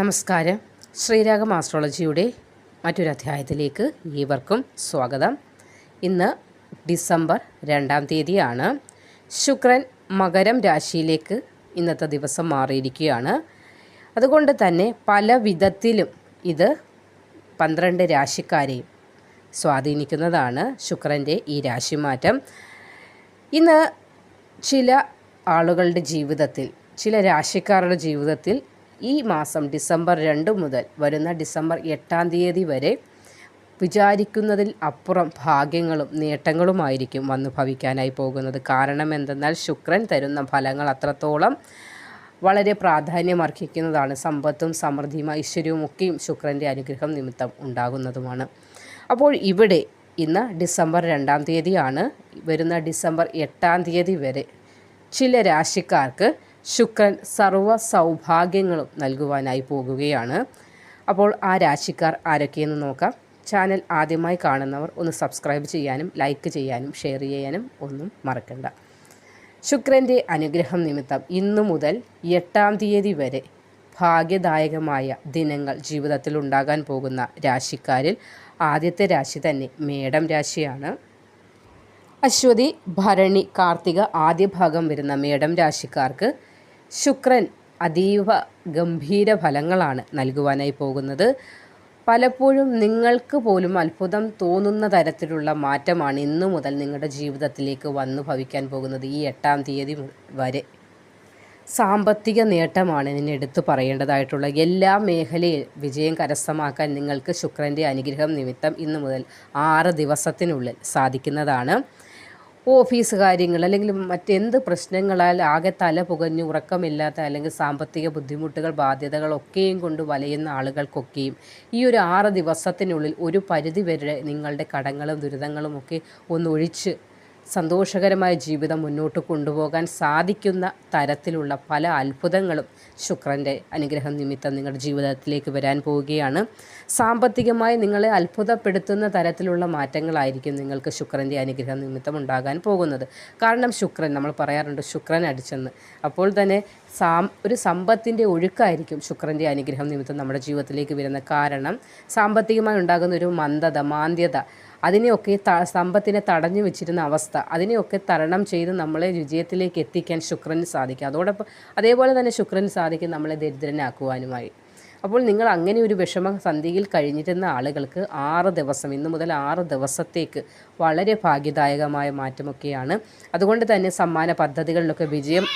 നമസ്കാരം. ശ്രീരാഗം ആസ്ട്രോളജിയുടെ മറ്റൊരു അധ്യായത്തിലേക്ക് ഏവർക്കും സ്വാഗതം. ഇന്ന് ഡിസംബർ രണ്ടാം തീയതിയാണ്. ശുക്രൻ മകരം രാശിയിലേക്ക് ഇന്നത്തെ ദിവസം മാറിയിരിക്കുകയാണ്. അതുകൊണ്ട് തന്നെ പല വിധത്തിലും ഇത് പന്ത്രണ്ട് രാശിക്കാരെയും സ്വാധീനിക്കുന്നതാണ് ശുക്രന്റെ ഈ രാശിമാറ്റം. ഇന്ന് ചില ആളുകളുടെ ജീവിതത്തിൽ ചില രാശിക്കാരുടെ ജീവിതത്തിൽ ഈ മാസം ഡിസംബർ രണ്ട് മുതൽ വരുന്ന ഡിസംബർ എട്ടാം തീയതി വരെ വിചാരിക്കുന്നതിൽ അപ്പുറം ഭാഗ്യങ്ങളും നേട്ടങ്ങളുമായിരിക്കും വന്നു ഭവിക്കാനായി പോകുന്നത്. കാരണം എന്തെന്നാൽ ശുക്രൻ തരുന്ന ഫലങ്ങൾ അത്രത്തോളം വളരെ പ്രാധാന്യമർഹിക്കുന്നതാണ്. സമ്പത്തും സമൃദ്ധിയും ഐശ്വര്യവും ഒക്കെയും ശുക്രന്റെ അനുഗ്രഹം നിമിത്തം ഉണ്ടാകുന്നതുമാണ്. അപ്പോൾ ഇവിടെ ഇന്ന് ഡിസംബർ രണ്ടാം തീയതിയാണ്. വരുന്ന ഡിസംബർ എട്ടാം തീയതി വരെ ചില രാശിക്കാർക്ക് ശുക്രൻ സർവ സൗഭാഗ്യങ്ങളും നൽകുവാനായി പോകുകയാണ്. അപ്പോൾ ആ രാശിക്കാർ ആരൊക്കെയെന്ന് നോക്കാം. ചാനൽ ആദ്യമായി കാണുന്നവർ ഒന്ന് സബ്സ്ക്രൈബ് ചെയ്യാനും ലൈക്ക് ചെയ്യാനും ഷെയർ ചെയ്യാനും ഒന്നും മറക്കണ്ട. ശുക്രന്റെ അനുഗ്രഹം നിമിത്തം ഇന്നു മുതൽ എട്ടാം തീയതി വരെ ഭാഗ്യദായകമായ ദിനങ്ങൾ ജീവിതത്തിൽ ഉണ്ടാകാൻ പോകുന്ന രാശിക്കാരിൽ ആദ്യത്തെ രാശി തന്നെ മേടം രാശിയാണ്. അശ്വതി ഭരണി കാർത്തിക ആദ്യ ഭാഗം വരുന്ന മേടം രാശിക്കാർക്ക് ശുക്രൻ അതീവ ഗംഭീര ഫലങ്ങളാണ് നൽകുവാനായി പോകുന്നത്. പലപ്പോഴും നിങ്ങൾക്ക് പോലും അത്ഭുതം തോന്നുന്ന തരത്തിലുള്ള മാറ്റമാണ് ഇന്നു മുതൽ നിങ്ങളുടെ ജീവിതത്തിലേക്ക് വന്നു ഭവിക്കാൻ പോകുന്നത് ഈ എട്ടാം തീയതി വരെ. സാമ്പത്തിക നേട്ടമാണ് ഇതിന് എടുത്തു പറയേണ്ടതായിട്ടുള്ള എല്ലാ മേഖലയിൽ വിജയം കരസ്ഥമാക്കാൻ നിങ്ങൾക്ക് ശുക്രന്റെ അനുഗ്രഹം നിമിത്തം ഇന്നു മുതൽ ആറ് ദിവസത്തിനുള്ളിൽ സാധിക്കുന്നതാണ്. ഓഫീസ് കാര്യങ്ങൾ അല്ലെങ്കിൽ മറ്റെന്ത് പ്രശ്നങ്ങളാൽ ആകെ തല പുകഞ്ഞ് ഉറക്കമില്ലാത്ത അല്ലെങ്കിൽ സാമ്പത്തിക ബുദ്ധിമുട്ടുകൾ ബാധ്യതകളൊക്കെയും കൊണ്ട് വലയുന്ന ആളുകൾക്കൊക്കെയും ഈ ഒരു ആറ് ദിവസത്തിനുള്ളിൽ ഒരു പരിധി വരെ നിങ്ങളുടെ കടങ്ങളും ദുരിതങ്ങളും ഒക്കെ ഒന്ന് ഒഴിച്ച് സന്തോഷകരമായ ജീവിതം മുന്നോട്ട് കൊണ്ടുപോകാൻ സാധിക്കുന്ന തരത്തിലുള്ള പല അത്ഭുതങ്ങളും ശുക്രന്റെ അനുഗ്രഹം നിമിത്തം നിങ്ങളുടെ ജീവിതത്തിലേക്ക് വരാൻ പോവുകയാണ്. സാമ്പത്തികമായി നിങ്ങളെ അത്ഭുതപ്പെടുത്തുന്ന തരത്തിലുള്ള മാറ്റങ്ങളായിരിക്കും നിങ്ങൾക്ക് ശുക്രന്റെ അനുഗ്രഹം നിമിത്തം ഉണ്ടാകാൻ പോകുന്നത്. കാരണം ശുക്രൻ നമ്മൾ പറയാറുണ്ട് ശുക്രൻ അടിച്ചെന്ന്. അപ്പോൾ തന്നെ സാം ഒരു സമ്പത്തിന്റെ ഒഴുക്കായിരിക്കും ശുക്രന്റെ അനുഗ്രഹം നിമിത്തം നമ്മുടെ ജീവിതത്തിലേക്ക് വരുന്ന കാരണം സാമ്പത്തികമായി ഉണ്ടാകുന്ന ഒരു മന്ദത മാന്ദ്യത അതിനെയൊക്കെ സമ്പത്തിനെ തടഞ്ഞു വെച്ചിരുന്ന അവസ്ഥ അതിനെയൊക്കെ തരണം ചെയ്ത് നമ്മളെ വിജയത്തിലേക്ക് എത്തിക്കാൻ ശുക്രന് സാധിക്കും. അതോടൊപ്പം അതേപോലെ തന്നെ ശുക്രന് സാധിക്കും നമ്മളെ ദരിദ്രനാക്കുവാനുമായി. അപ്പോൾ നിങ്ങൾ അങ്ങനെ ഒരു വിഷമ സന്ധിയിൽ കഴിഞ്ഞിരുന്ന ആളുകൾക്ക് ആറ് ദിവസം ഇന്നു മുതൽ ആറ് ദിവസത്തേക്ക് വളരെ ഭാഗ്യദായകമായ മാറ്റമൊക്കെയാണ്. അതുകൊണ്ട് തന്നെ സമ്മാന പദ്ധതികളിലൊക്കെ വിജയം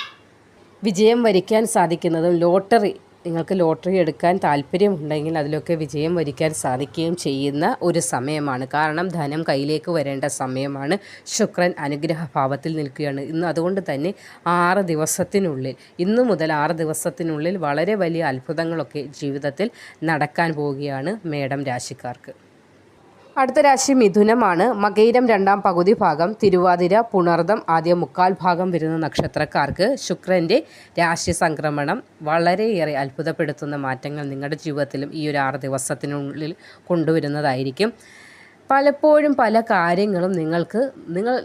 വിജയം വരിക്കാൻ സാധിക്കുന്നതും ലോട്ടറി നിങ്ങൾക്ക് ലോട്ടറി എടുക്കാൻ താല്പര്യമുണ്ടെങ്കിൽ അതിലൊക്കെ വിജയം വരിക്കാൻ സാധിക്കുകയും ചെയ്യുന്ന ഒരു സമയമാണ്. കാരണം ധനം കയ്യിലേക്ക് വരേണ്ട സമയമാണ്. ശുക്രൻ അനുഗ്രഹഭാവത്തിൽ നിൽക്കുകയാണ്. ഇന്ന് അതുകൊണ്ട് തന്നെ ആറ് ദിവസത്തിനുള്ളിൽ ഇന്നു മുതൽ ആറ് ദിവസത്തിനുള്ളിൽ വളരെ വലിയ അത്ഭുതങ്ങളൊക്കെ ജീവിതത്തിൽ നടക്കാൻ പോവുകയാണ് മേഡം രാശിക്കാർക്ക്. അടുത്ത രാശി മിഥുനമാണ്. മകൈരം രണ്ടാം പകുതി ഭാഗം തിരുവാതിര പുണർദം ആദ്യ മുക്കാൽ ഭാഗം വരുന്ന നക്ഷത്രക്കാർക്ക് ശുക്രന്റെ രാശി സംക്രമണം വളരെയേറെ അത്ഭുതപ്പെടുത്തുന്ന മാറ്റങ്ങൾ നിങ്ങളുടെ ജീവിതത്തിലും ഈ ഒരു ആറ് ദിവസത്തിനുള്ളിൽ കൊണ്ടുവരുന്നതായിരിക്കും. പലപ്പോഴും പല കാര്യങ്ങളും നിങ്ങൾക്ക് നിങ്ങൾ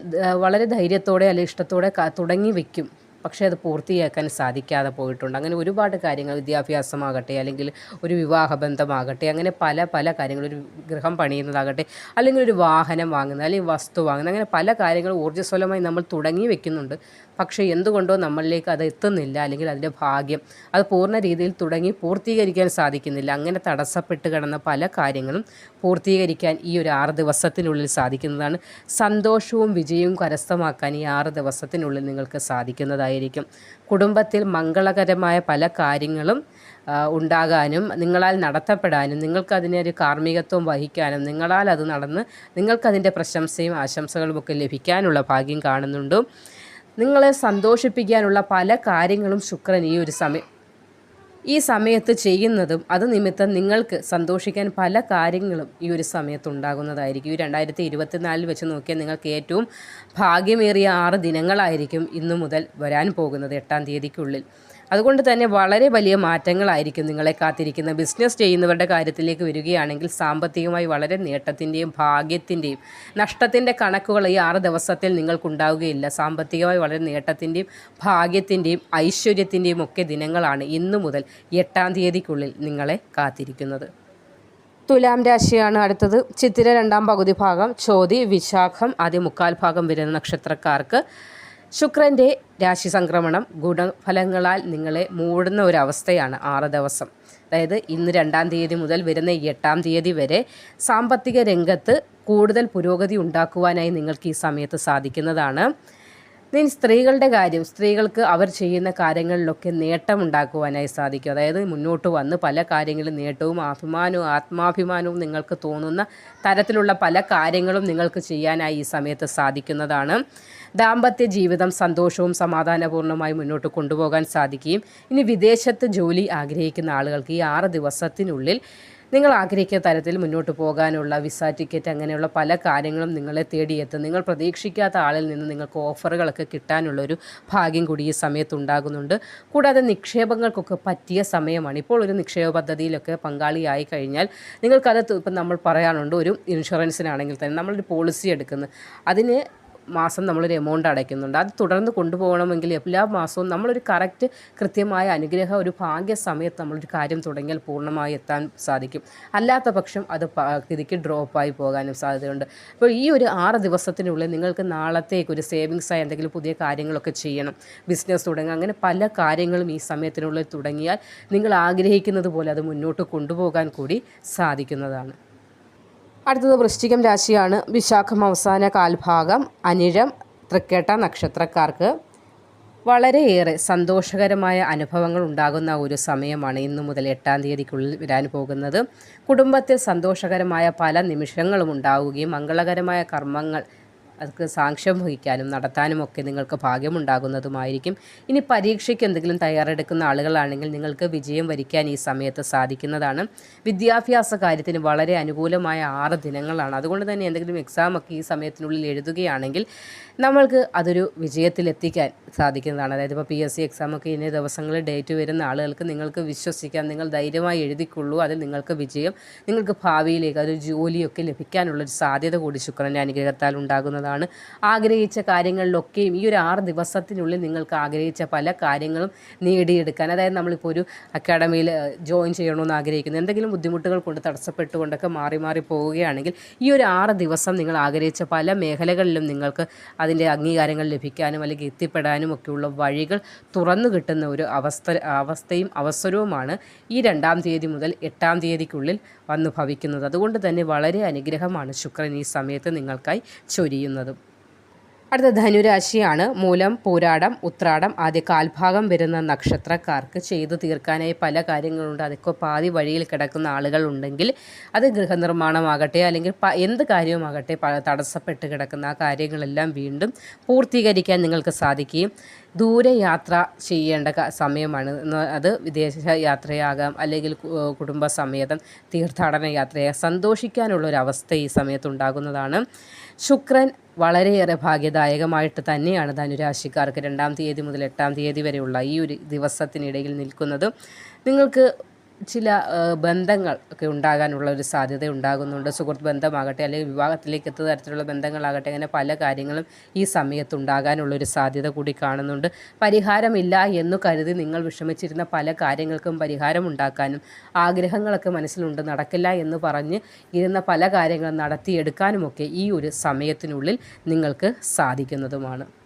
വളരെ ധൈര്യത്തോടെ അല്ലെങ്കിൽ ഇഷ്ടത്തോടെ തുടങ്ങി വയ്ക്കും പക്ഷേ അത് പൂർത്തിയാക്കാൻ സാധിക്കാതെ പോയിട്ടുണ്ട്. അങ്ങനെ ഒരുപാട് കാര്യങ്ങൾ വിദ്യാഭ്യാസമാകട്ടെ അല്ലെങ്കിൽ ഒരു വിവാഹബന്ധമാകട്ടെ അങ്ങനെ പല പല കാര്യങ്ങൾ ഒരു ഗൃഹം പണിയുന്നതാകട്ടെ അല്ലെങ്കിൽ ഒരു വാഹനം വാങ്ങുന്നത് അല്ലെങ്കിൽ വസ്തു വാങ്ങുന്നത് അങ്ങനെ പല കാര്യങ്ങളും ഊർജസ്വലമായി നമ്മൾ തുടങ്ങി വെക്കുന്നുണ്ട്. പക്ഷേ എന്തുകൊണ്ടോ നമ്മളിലേക്ക് അത് എത്തുന്നില്ല അല്ലെങ്കിൽ അതിന്റെ ഭാഗ്യം അത് പൂർണ രീതിയിൽ തുടങ്ങി പൂർത്തീകരിക്കാൻ സാധിക്കുന്നില്ല. അങ്ങനെ തടസ്സപ്പെട്ട് കിടന്ന പല കാര്യങ്ങളും പൂർത്തീകരിക്കാൻ ഈ ഒരു ആറ് ദിവസത്തിനുള്ളിൽ സാധിക്കുന്നതാണ്. സന്തോഷവും വിജയവും കരസ്ഥമാക്കാൻ ഈ ആറ് ദിവസത്തിനുള്ളിൽ നിങ്ങൾക്ക് സാധിക്കുന്നതായിരിക്കും കുടുംബത്തിൽ മംഗളകരമായ പല കാര്യങ്ങളും ഉണ്ടാകാനും നിങ്ങളാൽ നടത്തപ്പെടാനും നിങ്ങൾക്കതിനെ ഒരു കാർമ്മികത്വം വഹിക്കാനും നിങ്ങളാൽ അത് നടന്ന് നിങ്ങൾക്കതിന്റെ പ്രശംസയും ആശംസകളും ഒക്കെ ലഭിക്കാനുള്ള ഭാഗ്യം കാണുന്നുണ്ടും. നിങ്ങളെ സന്തോഷിപ്പിക്കാനുള്ള പല കാര്യങ്ങളും ശുക്രൻ ഈ ഒരു സമയം ഈ സമയത്ത് ചെയ്യുന്നതും അത് നിമിത്തം നിങ്ങൾക്ക് സന്തോഷിക്കാൻ പല കാര്യങ്ങളും ഈ ഒരു സമയത്ത് ഉണ്ടാകുന്നതായിരിക്കും ഈ രണ്ടായിരത്തി ഇരുപത്തിനാലിൽ വെച്ച് നോക്കിയാൽ നിങ്ങൾക്ക് ഏറ്റവും ഭാഗ്യമേറിയ ആറ് ദിനങ്ങളായിരിക്കും ഇന്നു മുതൽ വരാൻ പോകുന്നത് എട്ടാം തീയതിക്കുള്ളിൽ. അതുകൊണ്ട് തന്നെ വളരെ വലിയ മാറ്റങ്ങളായിരിക്കും നിങ്ങളെ കാത്തിരിക്കുന്ന ബിസിനസ് ചെയ്യുന്നവരുടെ കാര്യത്തിലേക്ക് വരികയാണെങ്കിൽ സാമ്പത്തികമായി വളരെ നേട്ടത്തിന്റെയും ഭാഗ്യത്തിന്റെയും നഷ്ടത്തിന്റെ കണക്കുകൾ ഈ ആറ് ദിവസത്തിൽ നിങ്ങൾക്കുണ്ടാവുകയില്ല. സാമ്പത്തികമായി വളരെ നേട്ടത്തിന്റെയും ഭാഗ്യത്തിന്റെയും ഐശ്വര്യത്തിന്റെയും ഒക്കെ ദിനങ്ങളാണ് ഇന്നു മുതൽ എട്ടാം തീയതിക്കുള്ളിൽ നിങ്ങളെ കാത്തിരിക്കുന്നത്. തുലാം രാശിയാണ് അടുത്തത്. ചിത്തിര രണ്ടാം പകുതി ഭാഗം ചോതി വിശാഖം ആദ്യ മുക്കാൽ ഭാഗം വരുന്ന നക്ഷത്രക്കാർക്ക് ശുക്രന്റെ രാശി സംക്രമണം ഗുണഫലങ്ങളാൽ നിങ്ങളെ മൂടുന്ന ഒരു അവസ്ഥയാണ് ആറ് ദിവസം. അതായത് ഇന്ന് രണ്ടാം തീയതി മുതൽ വരുന്ന എട്ടാം തീയതി വരെ സാമ്പത്തിക രംഗത്ത് കൂടുതൽ പുരോഗതി ഉണ്ടാക്കുവാനായി നിങ്ങൾക്ക് ഈ സമയത്ത് സാധിക്കുന്നതാണ്. ദെൻ സ്ത്രീകളുടെ കാര്യം സ്ത്രീകൾക്ക് അവർ ചെയ്യുന്ന കാര്യങ്ങളിലൊക്കെ നേട്ടമുണ്ടാക്കുവാനായി സാധിക്കും. അതായത് മുന്നോട്ട് വന്ന് പല കാര്യങ്ങളും നേട്ടവും അഭിമാനവും ആത്മാഭിമാനവും നിങ്ങൾക്ക് തോന്നുന്ന തരത്തിലുള്ള പല കാര്യങ്ങളും നിങ്ങൾക്ക് ചെയ്യാനായി ഈ സമയത്ത് സാധിക്കുന്നതാണ്. ദാമ്പത്യ ജീവിതം സന്തോഷവും സമാധാനപൂർണമായി മുന്നോട്ട് കൊണ്ടുപോകാൻ സാധിക്കുകയും ഇനി വിദേശത്ത് ജോലി ആഗ്രഹിക്കുന്ന ആളുകൾക്ക് ഈ ആറ് ദിവസത്തിനുള്ളിൽ നിങ്ങൾ ആഗ്രഹിക്കുന്ന തരത്തിൽ മുന്നോട്ട് പോകാനുള്ള വിസ ടിക്കറ്റ് അങ്ങനെയുള്ള പല കാര്യങ്ങളും നിങ്ങളെ തേടിയെത്തും. നിങ്ങൾ പ്രതീക്ഷിക്കാത്ത ആളിൽ നിന്ന് നിങ്ങൾക്ക് ഓഫറുകളൊക്കെ കിട്ടാനുള്ളൊരു ഭാഗ്യം കൂടി ഈ സമയത്ത് ഉണ്ടാകുന്നുണ്ട്. കൂടാതെ നിക്ഷേപങ്ങൾക്കൊക്കെ പറ്റിയ സമയമാണ്. ഇപ്പോൾ ഒരു നിക്ഷേപ പദ്ധതിയിലൊക്കെ പങ്കാളിയായി കഴിഞ്ഞാൽ നിങ്ങൾക്കത് ഇപ്പം നമ്മൾ പറയാനുണ്ട് ഒരു ഇൻഷുറൻസിനാണെങ്കിൽ തന്നെ നമ്മളൊരു പോളിസി എടുക്കുന്നത് അതിന് മാസം നമ്മളൊരു എമൗണ്ട് അടയ്ക്കുന്നുണ്ട്. അത് തുടർന്ന് കൊണ്ടുപോകണമെങ്കിൽ എല്ലാ മാസവും നമ്മളൊരു കറക്റ്റ് കൃത്യമായ അനുഗ്രഹം ഒരു ഭാഗ്യ സമയത്ത് നമ്മളൊരു കാര്യം തുടങ്ങിയാൽ പൂർണമായി എത്താൻ സാധിക്കും. അല്ലാത്ത പക്ഷം അത് പകുതിക്ക് ഡ്രോപ്പായി പോകാനും സാധ്യതയുണ്ട്. അപ്പോൾ ഈ ഒരു ആറ് ദിവസത്തിനുള്ളിൽ നിങ്ങൾക്ക് നാളത്തേക്ക് ഒരു സേവിങ്സായി എന്തെങ്കിലും പുതിയ കാര്യങ്ങളൊക്കെ ചെയ്യണം. ബിസിനസ് തുടങ്ങുക അങ്ങനെ പല കാര്യങ്ങളും ഈ സമയത്തിനുള്ളിൽ തുടങ്ങിയാൽ നിങ്ങൾ ആഗ്രഹിക്കുന്നത് പോലെ അത് മുന്നോട്ട് കൊണ്ടുപോകാൻ കൂടി സാധിക്കുന്നതാണ്. അടുത്തത് വൃശ്ചികം രാശിയാണ്. വിശാഖം അവസാന കാൽഭാഗം. അനിഴം തൃക്കേട്ട നക്ഷത്രക്കാർക്ക് വളരെയേറെ സന്തോഷകരമായ അനുഭവങ്ങൾ ഉണ്ടാകുന്ന ഒരു സമയമാണ് ഇന്നു മുതൽ എട്ടാം തീയതിക്കുള്ളിൽ വരാൻ പോകുന്നത്. കുടുംബത്തിൽ സന്തോഷകരമായ പല നിമിഷങ്ങളും ഉണ്ടാവുകയും മംഗളകരമായ കർമ്മങ്ങൾ അതൊക്കെ സാക്ഷ്യം വഹിക്കാനും നടത്താനും ഒക്കെ നിങ്ങൾക്ക് ഭാഗ്യമുണ്ടാകുന്നതുമായിരിക്കും. ഇനി പരീക്ഷയ്ക്ക് എന്തെങ്കിലും തയ്യാറെടുക്കുന്ന ആളുകളാണെങ്കിൽ നിങ്ങൾക്ക് വിജയം വരിക്കാൻ ഈ സമയത്ത് സാധിക്കുന്നതാണ്. വിദ്യാഭ്യാസ കാര്യത്തിന് വളരെ അനുകൂലമായ ആറ് ദിനങ്ങളാണ്. അതുകൊണ്ട് തന്നെ എന്തെങ്കിലും എക്സാം ഒക്കെ ഈ സമയത്തിനുള്ളിൽ എഴുതുകയാണെങ്കിൽ നമ്മൾക്ക് അതൊരു വിജയത്തിലെത്തിക്കാൻ സാധിക്കുന്നതാണ്. അതായത് ഇപ്പോൾ പി എസ് സി എക്സാമൊക്കെ ഇനി ദിവസങ്ങളിൽ ഡേറ്റ് വരുന്ന ആളുകൾക്ക് നിങ്ങൾക്ക് വിശ്വസിക്കാം. നിങ്ങൾ ധൈര്യമായി എഴുതിക്കൊള്ളൂ. അതിൽ നിങ്ങൾക്ക് വിജയം നിങ്ങൾക്ക് ഭാവിയിലേക്ക് അതൊരു ജോലിയൊക്കെ ലഭിക്കാനുള്ളൊരു സാധ്യത കൂടി ശുക്രന്റെ അനുഗ്രഹത്താൽ ഉണ്ടാകുന്നതാണ്. ആഗ്രഹിച്ച കാര്യങ്ങളിലൊക്കെയും ഈ ഒരു ആറ് ദിവസത്തിനുള്ളിൽ നിങ്ങൾക്ക് ആഗ്രഹിച്ച പല കാര്യങ്ങളും നേടിയെടുക്കാൻ. അതായത് നമ്മളിപ്പോൾ ഒരു അക്കാഡമിയിൽ ജോയിൻ ചെയ്യണമെന്ന് ആഗ്രഹിക്കുന്നു. എന്തെങ്കിലും ബുദ്ധിമുട്ടുകൾ കൊണ്ട് തടസ്സപ്പെട്ടുകൊണ്ടൊക്കെ മാറി മാറി പോവുകയാണെങ്കിൽ ഈ ഒരു ആറ് ദിവസം നിങ്ങൾ ആഗ്രഹിച്ച പല മേഖലകളിലും നിങ്ങൾക്ക് അതിന്റെ അംഗീകാരങ്ങൾ ലഭിക്കാനും അല്ലെങ്കിൽ എത്തിപ്പെടാനും ഒക്കെയുള്ള വഴികൾ തുറന്നു കിട്ടുന്ന ഒരു അവസ്ഥ അവസ്ഥയും അവസരവുമാണ് ഈ രണ്ടാം തീയതി മുതൽ എട്ടാം തീയതിക്കുള്ളിൽ വന്നു ഭവിക്കുന്നത്. അതുകൊണ്ട് തന്നെ വളരെ അനുഗ്രഹമാണ് ശുക്രൻ ഈ സമയത്ത് നിങ്ങൾക്കായി ചൊരിയുന്നതും. അടുത്ത ധനുരാശിയാണ് മൂലം പൂരാടം ഉത്രാടം ആദ്യ കാൽഭാഗം വരുന്ന നക്ഷത്രക്കാർക്ക് ചെയ്തു തീർക്കാനായി പല കാര്യങ്ങളുണ്ട്. അതൊക്കെ പാതി വഴിയിൽ കിടക്കുന്ന ആളുകളുണ്ടെങ്കിൽ അത് ഗൃഹനിർമ്മാണമാകട്ടെ അല്ലെങ്കിൽ എന്ത് കാര്യവുമാകട്ടെ തടസ്സപ്പെട്ട് കിടക്കുന്ന ആ കാര്യങ്ങളെല്ലാം വീണ്ടും പൂർത്തീകരിക്കാൻ നിങ്ങൾക്ക് സാധിക്കുകയും ദൂരയാത്ര ചെയ്യേണ്ട സമയമാണ്. അത് വിദേശ യാത്രയാകാം അല്ലെങ്കിൽ കുടുംബസമേതം തീർത്ഥാടന യാത്രയാകാം. സന്തോഷിക്കാനുള്ളൊരവസ്ഥ ഈ സമയത്തുണ്ടാകുന്നതാണ്. ശുക്രൻ വളരെയേറെ ഭാഗ്യദായകമായിട്ട് തന്നെയാണ് ധനുരാശിക്കാർക്ക് രണ്ടാം തീയതി മുതൽ എട്ടാം തീയതി വരെയുള്ള ഈ ഒരു ദിവസത്തിനിടയിൽ നിൽക്കുന്നത്. നിങ്ങൾക്ക് ചില ബന്ധങ്ങൾ ഒക്കെ ഉണ്ടാകാനുള്ള ഒരു സാധ്യത ഉണ്ടാകുന്നുണ്ട്. സുഹൃത്ത് ബന്ധമാകട്ടെ അല്ലെങ്കിൽ വിവാഹത്തിലേക്ക് എത്തുന്ന തരത്തിലുള്ള ബന്ധങ്ങളാകട്ടെ അങ്ങനെ പല കാര്യങ്ങളും ഈ സമയത്ത് ഉണ്ടാകാനുള്ളൊരു സാധ്യത കൂടി കാണുന്നുണ്ട്. പരിഹാരമില്ല എന്ന് കരുതി നിങ്ങൾ വിഷമിച്ചിരുന്ന പല കാര്യങ്ങൾക്കും പരിഹാരം ഉണ്ടാക്കാനും ആഗ്രഹങ്ങളൊക്കെ മനസ്സിലുണ്ട്. നടക്കില്ല എന്ന് പറഞ്ഞ് ഇരുന്ന പല കാര്യങ്ങളും നടത്തിയെടുക്കാനുമൊക്കെ ഈ ഒരു സമയത്തിനുള്ളിൽ നിങ്ങൾക്ക് സാധിക്കുന്നതുമാണ്.